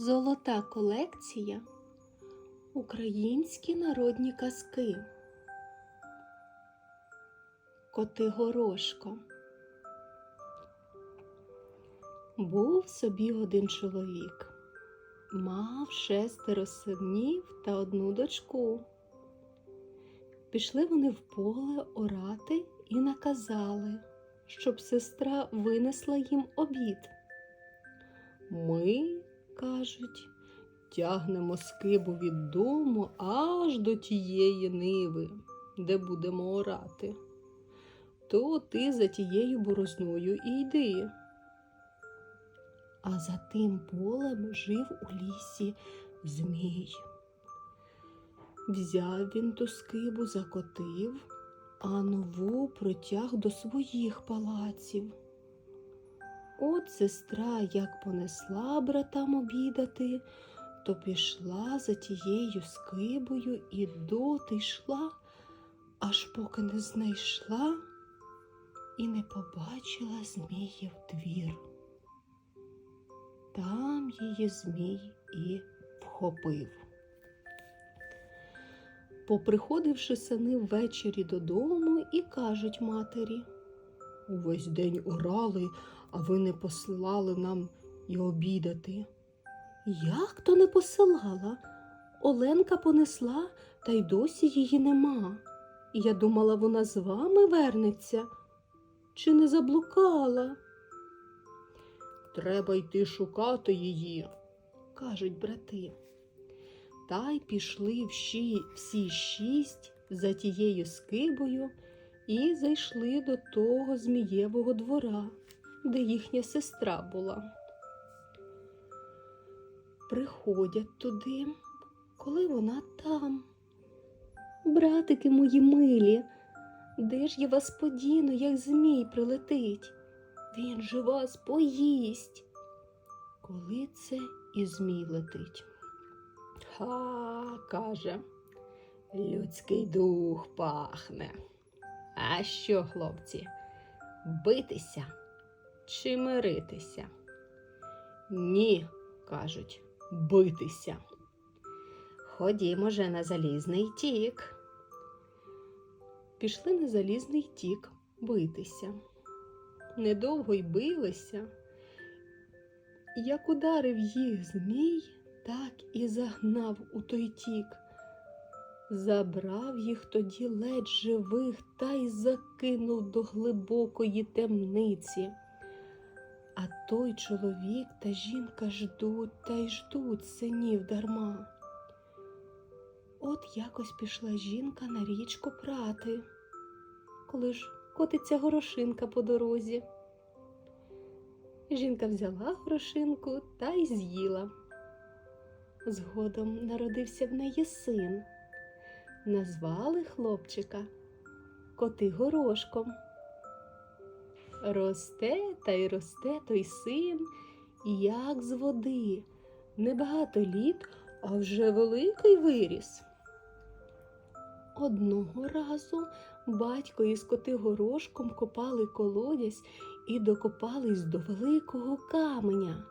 Золота колекція Українські народні казки. Котигорошко. Був собі один чоловік. Мав шестеро синів та одну дочку. Пішли вони в поле орати і наказали, щоб сестра винесла їм обід. Ми, кажуть, тягнемо скибу від дому аж до тієї ниви, де будемо орати. То ти за тією борозною і йди. А за тим полем жив у лісі Змій. Взяв він ту скибу, закотив, а нову протяг до своїх палаців. От сестра як понесла братам обідати, то пішла за тією скибою і доти йшла, аж поки не знайшла і не побачила Зміїв двір. Там її Змій і вхопив. Поприходивши сини ввечері додому і кажуть матері Увесь день орали, а ви не посилали нам і обідати. Як то не посилала? Оленка понесла, та й досі її нема. Я думала, вона з вами вернеться. Чи не заблукала? Треба йти шукати її, кажуть брати. Та й пішли всі, всі шість за тією скибою і зайшли до того Змієвого двора, де їхня сестра була. Приходять туди, коли вона там. Братики мої милі, де ж я вас подіну, як змій прилетить? Він же вас поїсть. Коли це і змій летить. Ха, каже, людський дух пахне. А що, хлопці, битися чи миритися? Ні, кажуть, битися. Ходімо же на залізний тік. Пішли на залізний тік битися. Недовго й билися. Як ударив їх змій, так і загнав у той тік. Забрав їх тоді ледь живих та й закинув до глибокої темниці. А той чоловік та жінка ждуть та й ждуть синів дарма. От якось пішла жінка на річку прати, коли ж котиться горошинка по дорозі. Жінка взяла горошинку та й з'їла. Згодом народився в неї син. Назвали хлопчика Котигорошком. Росте та й росте той син, як з води. Небагато літ, а вже великий виріс. Одного разу батько із Котигорошком копали колодязь і докопались до великого каменя.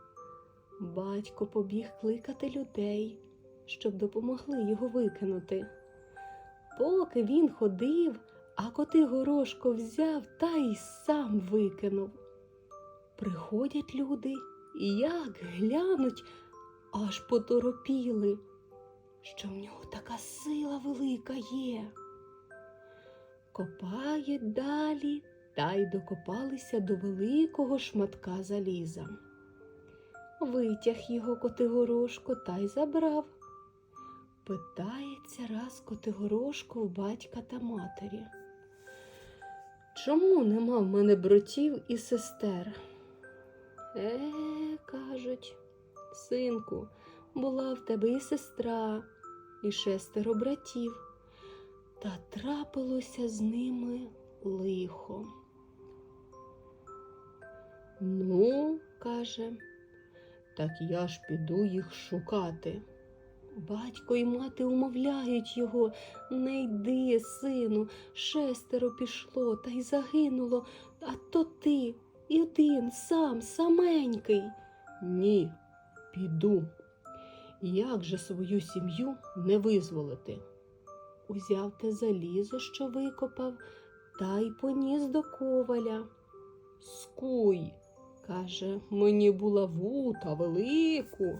Батько побіг кликати людей, щоб допомогли його викинути. Поки він ходив, а Котигорошко взяв та й сам викинув. Приходять люди і як глянуть, аж поторопіли, що в нього така сила велика є. Копають далі та й докопалися до великого шматка заліза. Витяг його Котигорошко та й забрав. Питається раз Котигорошко в батька та матері. Чому нема в мене братів і сестер? Е, кажуть, синку, була в тебе і сестра, і шестеро братів, та трапилося з ними лихо. Ну, каже, так я ж піду їх шукати. Батько і мати умовляють його не йди, сину, шестеро пішло та й загинуло, а то ти і один сам, саменький. Ні, піду, як же свою сім'ю не визволити. Узяв те залізо, що викопав, та й поніс до коваля. Скуй, каже, мені булаву та велику.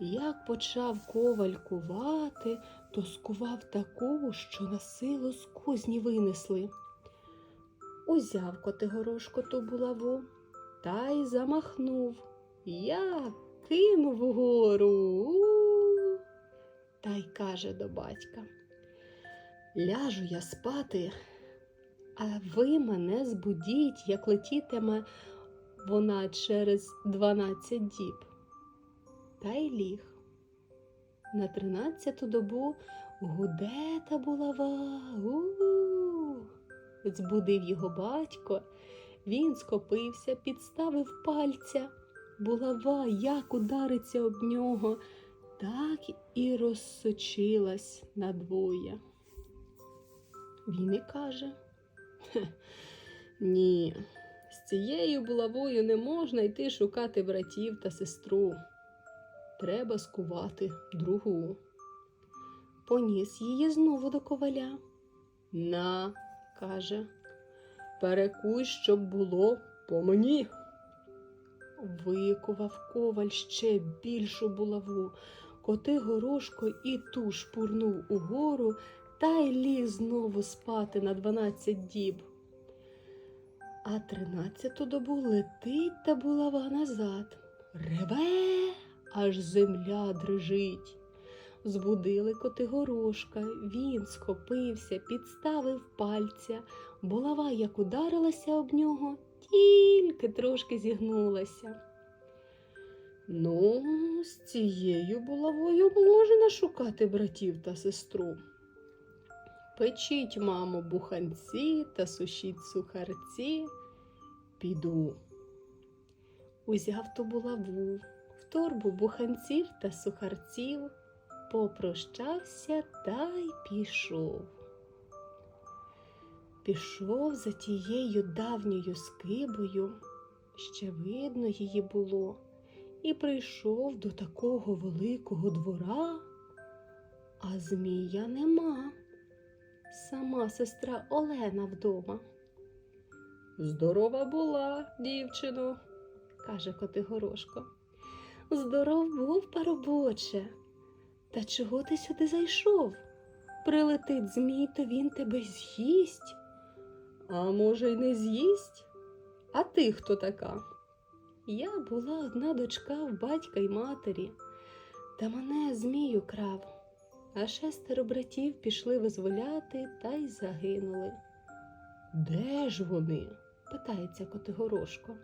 Як почав коваль кувати, то скував таку, що на силу з кузні винесли. Узяв Котигорошко ту булаву та й замахнув. Я кинув угору. У. Та й каже до батька. Ляжу я спати, а ви мене збудіть, як летітиме вона через дванадцять діб. Та й ліг. На тринадцяту добу гуде та булава. У-у. Збудив його батько, він скопився, підставив пальця. Булава як удариться об нього, так і розсочилась надвоє. Він і каже: ні, з цією булавою не можна йти шукати братів та сестру. Треба скувати другу. Поніс її знову до коваля. На, каже, перекуй, щоб було по мені. Викував коваль ще більшу булаву. Коти горошко і ту шпурнув угору та й ліг знову спати на дванадцять діб. А тринадцяту добу летить та булава назад. Реве, аж земля дрижить. Збудили Котигорошка, він схопився, підставив пальця. Булава, як ударилася об нього, тільки трошки зігнулася. Ну, з цією булавою можна шукати братів та сестру. Печіть, мамо, буханці та сушіть сухарці. Піду. Узяв ту булаву, торбу буханців та сухарців, попрощався та й пішов. Пішов за тією давньою скибою, ще видно її було, і прийшов до такого великого двора, а змія нема. Сама сестра Олена вдома. Здорова була, дівчино, каже Котигорошко. Здоров був, парубоче. Та чого ти сюди зайшов? Прилетить змій, то він тебе з'їсть. А може, й не з'їсть? А ти хто така? Я була одна дочка в батька й матері, та мене змій украв, а шестеро братів пішли визволяти та й загинули. Де ж вони? питається Котигорошко.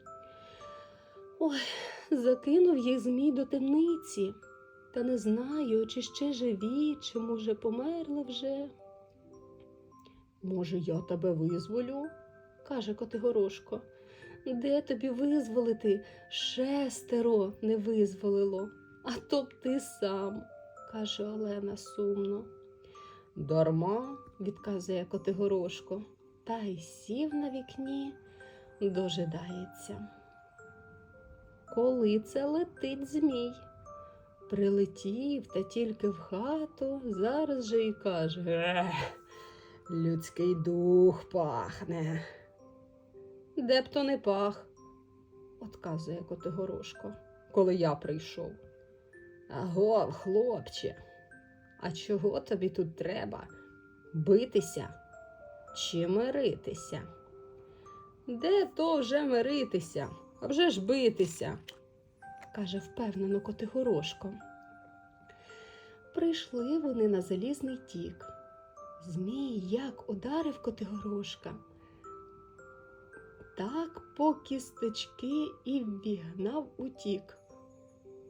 Ой, закинув їх змій до темниці, та не знаю, чи ще живі, чи, може, померли вже. Може, я тебе визволю? каже Котигорошко. Де тобі визволити? Шестеро не визволило, а то б ти сам, каже Олена сумно. Дарма, відказує Котигорошко, та й сів на вікні, дожидається. Коли це летить змій? Прилетів та тільки в хату, зараз же й каже. Людський дух пахне. Де б то не пах, отказує Котигорошко, коли я прийшов. Аго, хлопче, а чого тобі тут треба? Битися чи миритися? Де то вже миритися, а вже ж битися, каже впевнено Котигорошко. Прийшли вони на залізний тік. Змій як ударив Котигорошка, так по кісточки і ввігнав утік.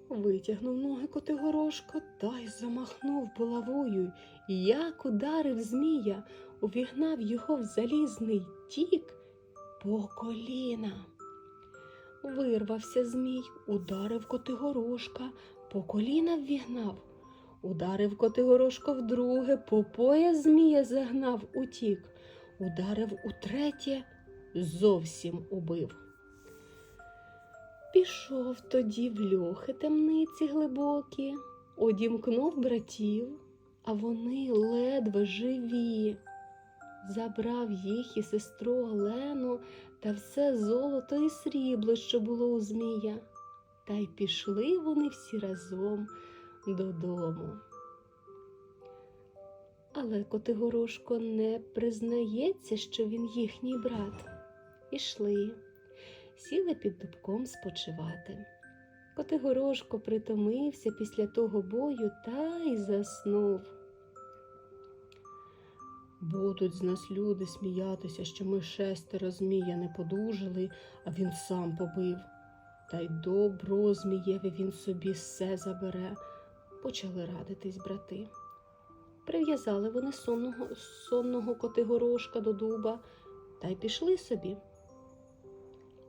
Витягнув ноги Котигорошко та й замахнув булавою, як ударив змія, увігнав його в залізний тік по коліна. Вирвався змій, ударив Котигорошка, по коліна ввігнав. Ударив Котигорошко вдруге, по пояс змія загнав утік, ударив утретє, зовсім убив. Пішов тоді в льохи темниці глибокі, одімкнув братів, а вони ледве живі. Забрав їх і сестру Олену та все золото і срібло, що було у Змія. Та й пішли вони всі разом додому. Але Котигорошко не признається, що він їхній брат. Ішли, сіли під дубком спочивати. Котигорошко притомився після того бою та й заснув. Будуть з нас люди сміятися, що ми шестеро змія не подужали, а він сам побив. Та й добро змієві він собі все забере. Почали радитись брати. Прив'язали вони сонного, сонного котигорошка до дуба та й пішли собі.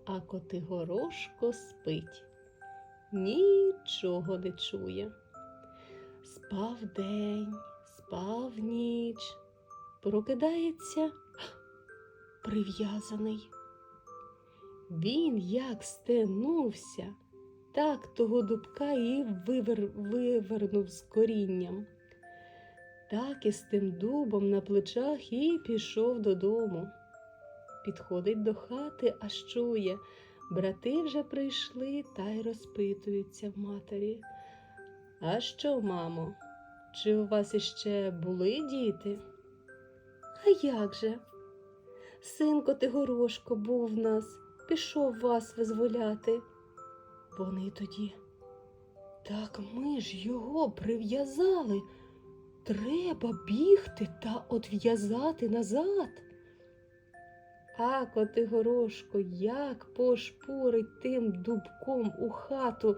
А котигорошко спить, нічого не чує. Спав день, спав ніч, прокидається прив'язаний. Він як стенувся, так того дубка і вивер... вивернув з корінням. Так і з тим дубом на плечах і пішов додому. Підходить до хати, аж чує. Брати вже прийшли та й розпитуються в матері. А що, мамо, чи у вас іще були діти? А як же? Син Котигорошко був в нас, пішов вас визволяти. Вони тоді. Так ми ж його прив'язали. Треба бігти та одв'язати назад. А Котигорошко як пошпурить тим дубком у хату,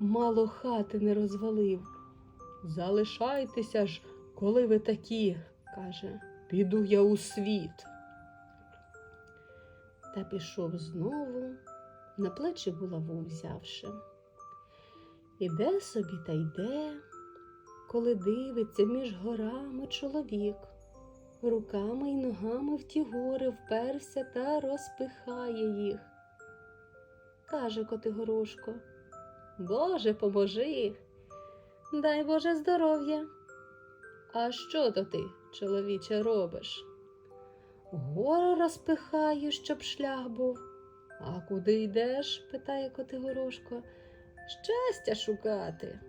мало хати не розвалив. Залишайтеся ж, коли ви такі, каже, піду я у світ. Та пішов знову, на плечі булаву взявши. Іде собі та йде, коли дивиться між горами чоловік, руками й ногами в ті гори вперся та розпихає їх. Каже Котигорошко, Боже, поможи, дай Боже здоров'я. А що то ти, чоловіче, робиш? Гори розпихаю, щоб шлях був. А куди йдеш? питає Котигорошко. Щастя шукати.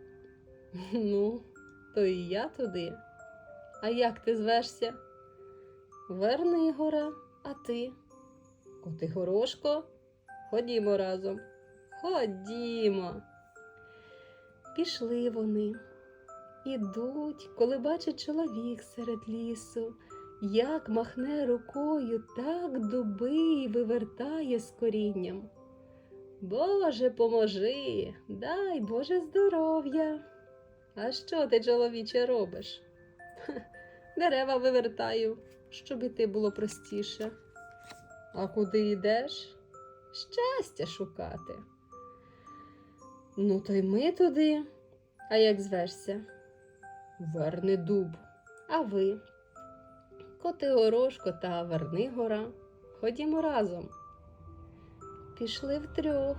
Ну, то і я туди. А як ти звешся? Вернигора, а ти? Котигорошко, ходімо разом. Ходімо. Пішли вони. Ідуть, коли бачить чоловік серед лісу, як махне рукою, так дуби й вивертає з корінням. Боже, поможи, дай Боже здоров'я. А що ти, чоловіче, робиш? «Ха, Дерева вивертаю, щоб іти було простіше. А куди йдеш? Щастя шукати. Ну, то й ми туди. А як звешся? Верни дуб. А ви? Котигорошко та Вернигора. Ходімо разом. Пішли втрьох.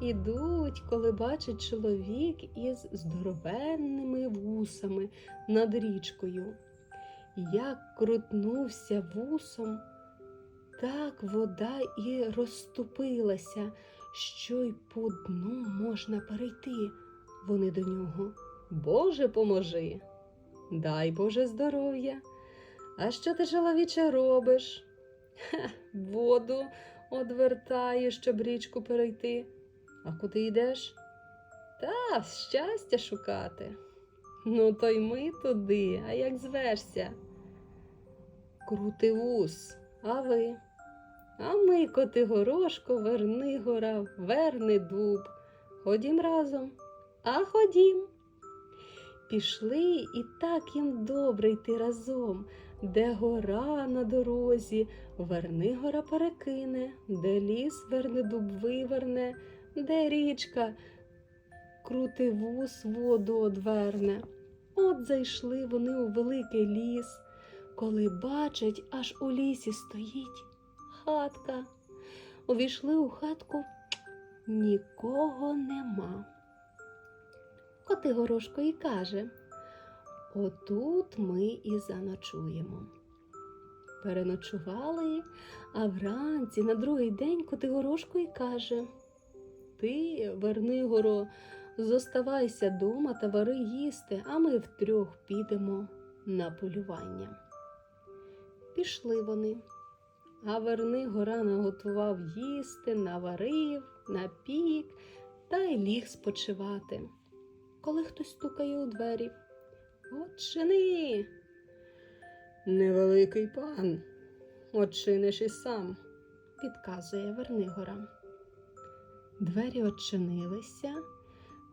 Ідуть, коли бачить чоловік із здоровенними вусами над річкою. Як крутнувся вусом, так вода і розступилася, що й по дну можна перейти. Вони до нього. Боже, поможи, дай Боже здоров'я. А що ти, чоловіче, робиш? Ха, воду одвертаю, щоб річку перейти. А куди йдеш? Та щастя шукати. Ну, то й ми туди, а як звешся? Крути вус, а ви? А ми, Котигорошко, верни гора, верни дуб. Ходім разом, а ходім. Пішли і так їм добре йти разом, де гора на дорозі, верни гора перекине, де ліс верне дуб виверне, де річка крути вус воду одверне. От зайшли вони у великий ліс, коли бачать, аж у лісі стоїть хатка. Увійшли у хатку, нікого нема. Котигорошко і каже Отут ми і заночуємо. Переночували, а вранці на другий день Котигорошко і каже Ти, Вернигоро, зоставайся дома та вари їсти, а ми втрьох підемо на полювання. Пішли вони. А Вернигора наготував їсти, наварив, напік та й ліг спочивати. Коли хтось стукає у двері. Отчини. Невеликий пан, отчиниш і сам, підказує Вернигора. Двері очинилися,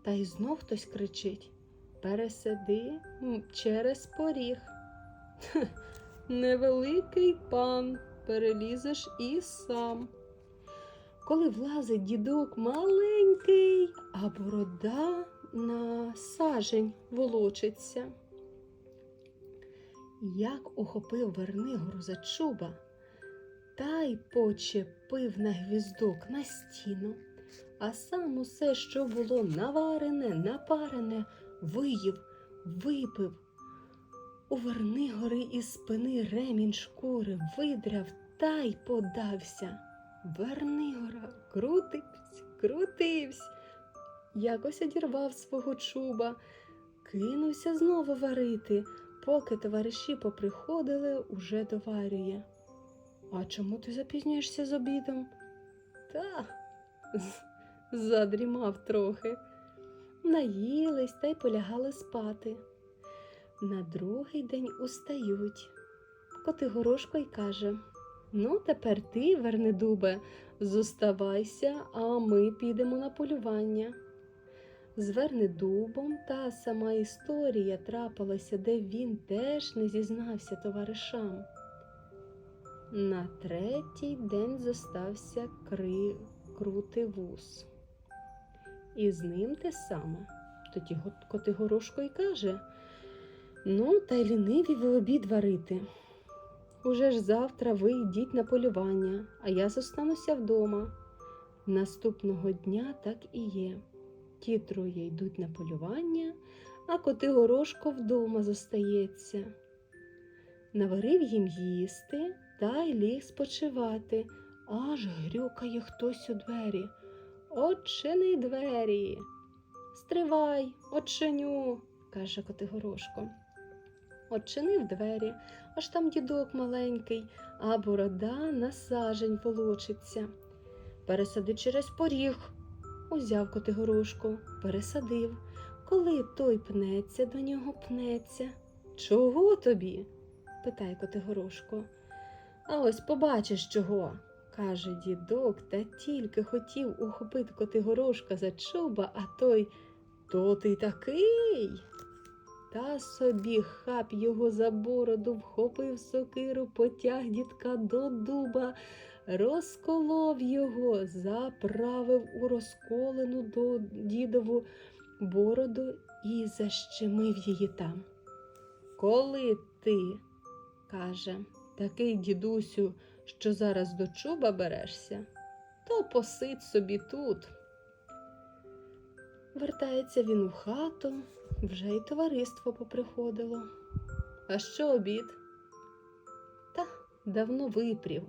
та й знов хтось кричить Пересиди через поріг. «Хе, Невеликий пан, перелізеш і сам. Коли влазить дідок маленький, а борода на сажень волочиться. Як Вернигору за чуба, та й почепив на гвіздок на стіну, а сам усе, що було наварене, напарене, виїв, випив. У Вернигори із спини ремінь шкури видряв та й подався. Вернигора крутивсь, крутивсь, якось одірвав свого чуба, кинувся знову варити, поки товариші поприходили, уже доварює. А чому ти запізнюєшся з обідом? Та задрімав трохи. Наїлись та й полягали спати. На другий день устають. Котигорошко й каже Ну, тепер ти, Вернедубе, зоставайся, а ми підемо на полювання. З Вернедубом та сама історія трапилася, де він теж не зізнався товаришам. На третій день зостався кри... крутий вус. І з ним те саме. Тоді го- Котигорошко й каже Ну, та й ліниві ви обід варити. Уже ж завтра ви йдіть на полювання, а я зостануся вдома. Наступного дня так і є. Ті троє йдуть на полювання, а Котигорошко вдома зостається. Наварив їм їсти та й ліг спочивати, аж грюкає хтось у двері. Очини двері. Стривай, очиню, каже Котигорошко. Очинив двері, аж там дідок маленький, а борода на сажень волочиться. Пересади через поріг, узяв Котигорошко, пересадив. Коли той пнеться, до нього пнеться. Чого тобі? питає Котигорошко. А ось побачиш чого, каже дідок, та тільки хотів ухопити Котигорошка за чуба, а той то ти такий. Та собі хап його за бороду, вхопив сокиру, потяг дідка до дуба, розколов його, заправив у розколену до дідову бороду і защемив її там. Коли ти, каже, такий дідусю, що зараз до чуба берешся, то посидь собі тут. Вертається він у хату, вже й товариство поприходило. А що обід? Та давно випрів.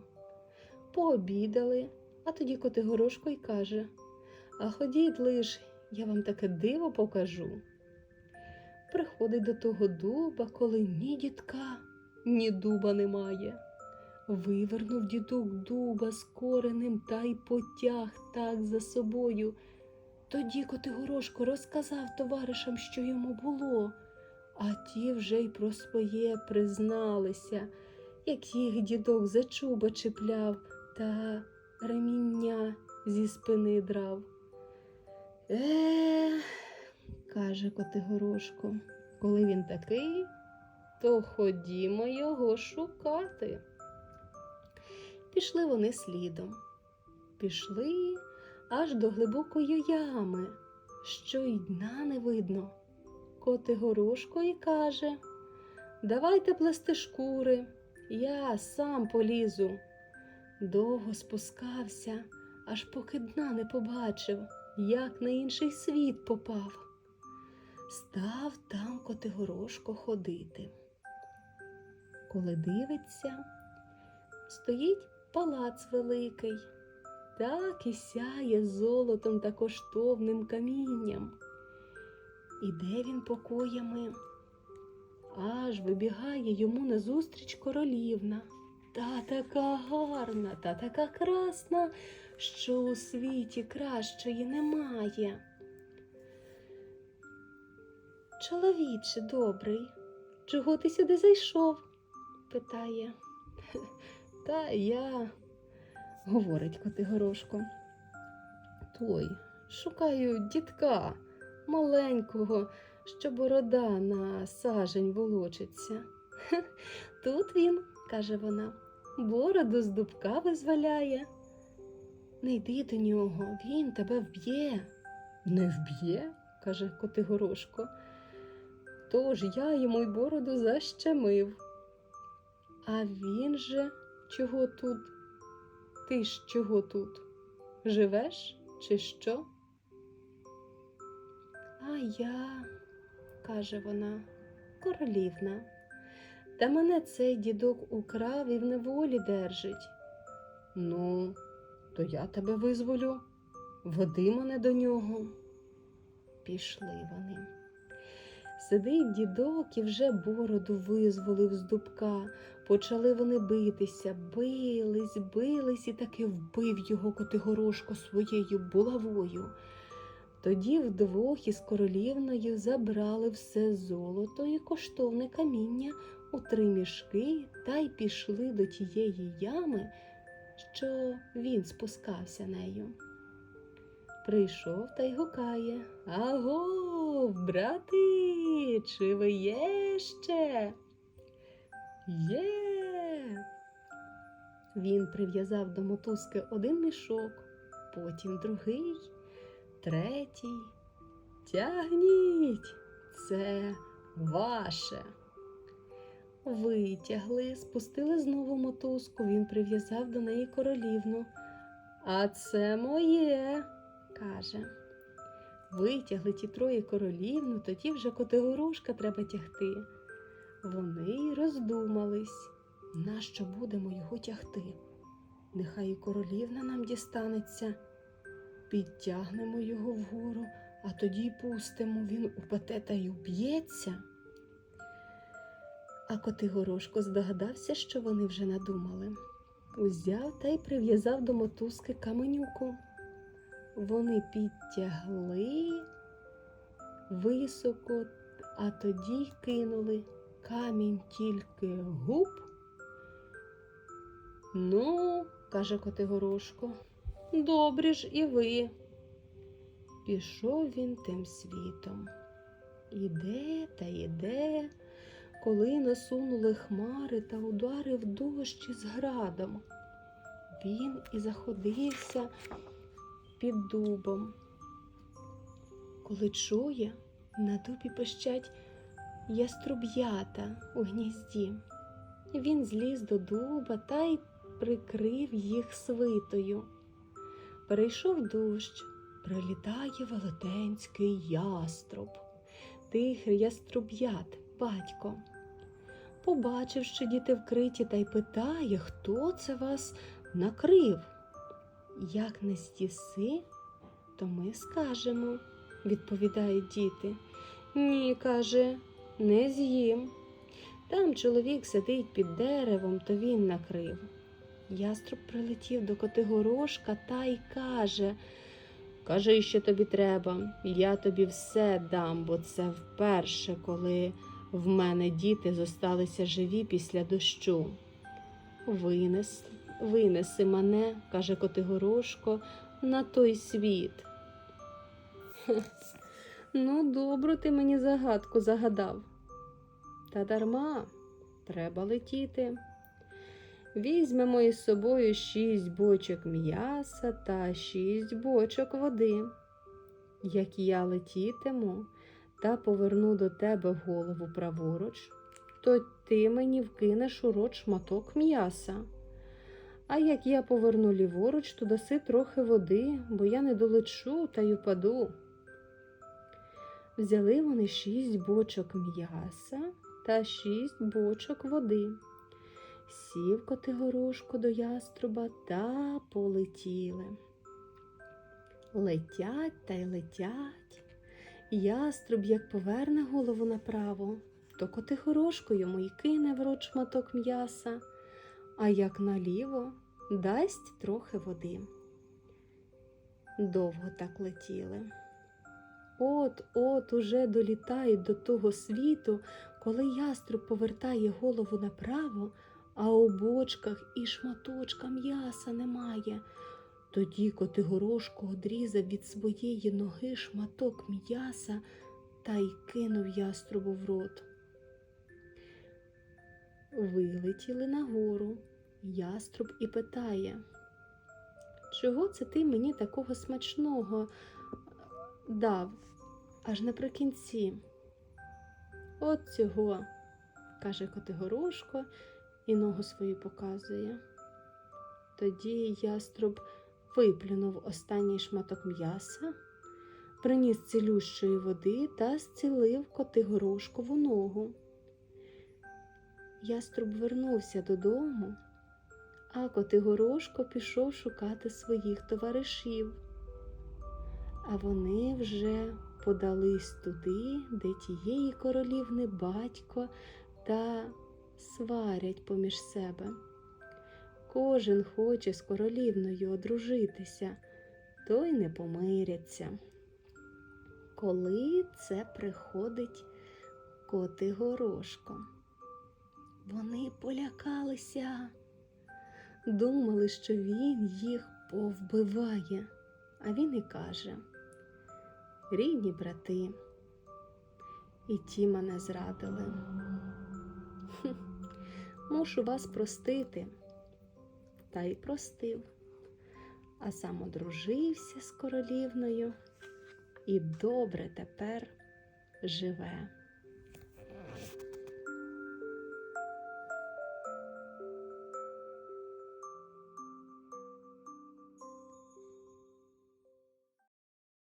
Пообідали, а тоді Котигорошко й каже А ходіть лиш, я вам таке диво покажу. Приходить до того дуба, коли ні дідка, ні дуба немає. Вивернув дідок дуба з коренем та й потяг так за собою. Тоді Котигорошко розказав товаришам, що йому було, а ті вже й про своє призналися, як їх дідок за чуба чіпляв та реміння зі спини драв. Е, каже Котигорошко, коли він такий, то ходімо його шукати. Пішли вони слідом. Пішли аж до глибокої ями, що й дна не видно. Котигорошко й каже Давайте плести шкури, я сам полізу. Довго спускався, аж поки дна не побачив, як на інший світ попав. став там Котигорошко ходити. Коли дивиться, стоїть палац великий, так і сяє золотом та коштовним камінням. Іде він покоями, аж вибігає йому назустріч королівна. Та така гарна, та така красна, що у світі кращої немає. Чоловіче добрий, чого ти сюди зайшов? питає. Та я, говорить Котигорошко. Той, шукаю дітка маленького, що борода на сажень волочиться. Тут він, каже вона, бороду з дубка визволяє. Не йди до нього, він тебе вб'є. Не вб'є, каже Котигорошко. Тож я йому й бороду защемив. А він же чого тут? Ти ж чого тут? Живеш чи що? А я, каже вона, королівна. Та мене цей дідок украв і в неволі держить. Ну, то я тебе визволю. Веди мене до нього. Пішли вони. Сидить дідок і вже бороду визволив з дубка. Почали вони битися, бились, бились і таки вбив його Котигорошко своєю булавою. Тоді вдвох із королівною забрали все золото і коштовне каміння у три мішки та й пішли до тієї ями, що він спускався нею. Прийшов та й гукає Агов, брати, чи ви є ще? Є. Він прив'язав до мотузки один мішок, потім другий, третій. Тягніть, це ваше. Витягли, спустили знову мотузку, він прив'язав до неї королівну. А це моє, каже. Витягли ті троє королівну, тоді вже Котигорошка треба тягти. Вони й роздумались, нащо будемо його тягти. Нехай і королівна нам дістанеться. Підтягнемо його вгору, а тоді пустимо, він упаде та й уб'ється. А Котигорошко здогадався, що вони вже надумали. Узяв та й прив'язав до мотузки каменюку. Вони підтягли високо, а тоді й кинули камінь тільки губ. Ну, каже Котигорошко, добрі ж і ви. Пішов він тим світом. Іде та йде, коли насунули хмари та ударив дощ із градом. Він і заходився під дубом. Коли чує, на дубі пищать яструб'ята у гнізді. Він зліз до дуба та й прикрив їх свитою. Перейшов дощ, прилітає велетенський яструб, тих яструб'ят, батько. Побачив, що діти вкриті, та й питає, хто це вас накрив. Як не стіси, то ми скажемо, відповідають діти. Ні, каже, не з'їм. Там чоловік сидить під деревом, то він накрив. Яструб прилетів до Котигорошка та й каже Кажи, що тобі треба, я тобі все дам, бо це вперше, коли в мене діти зосталися живі після дощу. Винес, винеси мене, каже Котигорошко, на той світ. Ну, добру ти мені загадку загадав. Та дарма, треба летіти. Візьмемо із собою шість бочок м'яса та шість бочок води. Як я летітиму та поверну до тебе голову праворуч, то ти мені вкинеш у рот шматок м'яса. А як я поверну ліворуч, то даси трохи води, бо я не долечу та й упаду. Взяли вони шість бочок м'яса та шість бочок води. Сів Котигорошко до яструба та полетіли. Летять та й летять. Яструб, як поверне голову направо, то Котигорошко йому й кине в рот шматок м'яса, а як наліво дасть трохи води. Довго так летіли. От от уже долітають до того світу, коли яструб повертає голову направо, а у бочках і шматочка м'яса немає. Тоді Котигорошко одрізав від своєї ноги шматок м'яса та й кинув яструбу в рот. Вилетіли нагору. Яструб і питає, чого це ти мені такого смачного дав аж наприкінці? От цього, каже Котигорошко і ногу свою показує. Тоді яструб виплюнув останній шматок м'яса, приніс цілющої води та зцілив Котигорошкову ногу. Яструб вернувся додому, а Котигорошко пішов шукати своїх товаришів. А вони вже подались туди, де тієї королівни батько та сварять поміж себе. Кожен хоче з королівною одружитися, то й не помиряться. Коли це приходить Котигорошко? Вони полякалися, думали, що він їх повбиває, а він і каже рідні брати, і ті мене зрадили. Мушу вас простити, та й простив, а сам одружився з королівною і добре тепер живе.